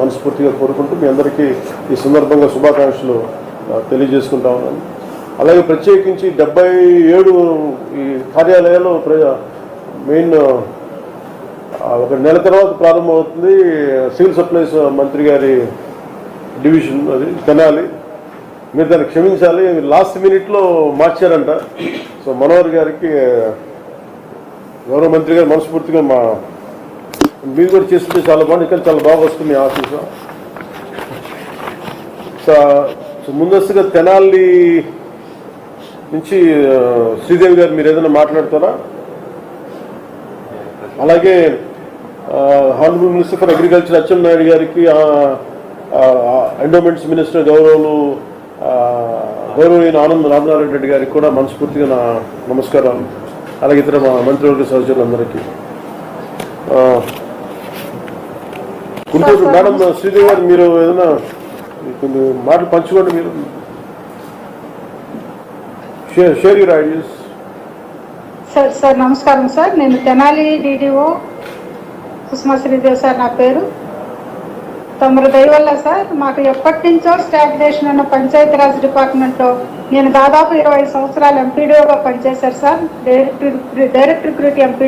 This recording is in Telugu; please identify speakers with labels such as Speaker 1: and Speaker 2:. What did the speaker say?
Speaker 1: మనస్ఫూర్తిగా కోరుకుంటూ మీ అందరికీ ఈ సందర్భంగా శుభాకాంక్షలు తెలియజేసుకుంటా ఉన్నాను. అలాగే ప్రత్యేకించి డెబ్బై ఏడు ఈ కార్యాలయాలు మెయిన్ ఒక నెల తర్వాత ప్రారంభమవుతుంది సివిల్ సప్లైస్ మంత్రి గారి డివిజన్ అది తెనాలి. మీరు దాన్ని క్షమించాలి. లాస్ట్ మినిట్లో మార్చారంట. సో మనోహర్ గారికి గౌరవ మంత్రి గారు మనస్ఫూర్తిగా మా మీరు కూడా చేస్తుంటే చాలా బాగుంది. ఇక్కడ చాలా బాగా వస్తుంది మీ ఆఫీసు. సో ముందస్తుగా తెనాలి నుంచి శ్రీదేవి గారు మీరు ఏదైనా మాట్లాడతారా? అలాగే honourable minister for agriculture Atchannaidu గారికి ఎండోమెంట్స్ మినిస్టర్ గౌరవులు ఆ, ఆనంద్ రామనారాయణ రెడ్డి గారికి కూడా మనస్ఫూర్తిగా నా నమస్కారాలు. అలాగే ఇతర మా మంత్రివర్గ సహచరులందరికీ. ఆ, గుంటూరు మేడం శ్రీదేవి గారు మీరు ఏదైనా కొన్ని మాటలు పంచుకోండి మీరు. Share your ideas
Speaker 2: sir sir నమస్కారం సార్. నేను తెనాలి డిడిఓ సుష్మా శ్రీదేవ్ సార్ నా పేరు. తమరు వల్ల సార్ మాకు ఎప్పటి నుంచో స్టాగ్నేషన్ అన్న పంచాయతీరాజ్ డిపార్ట్మెంట్లో నేను దాదాపు ఇరవై సంవత్సరాలు ఎంపీడీఓగా పనిచేశారు సార్. Director director MP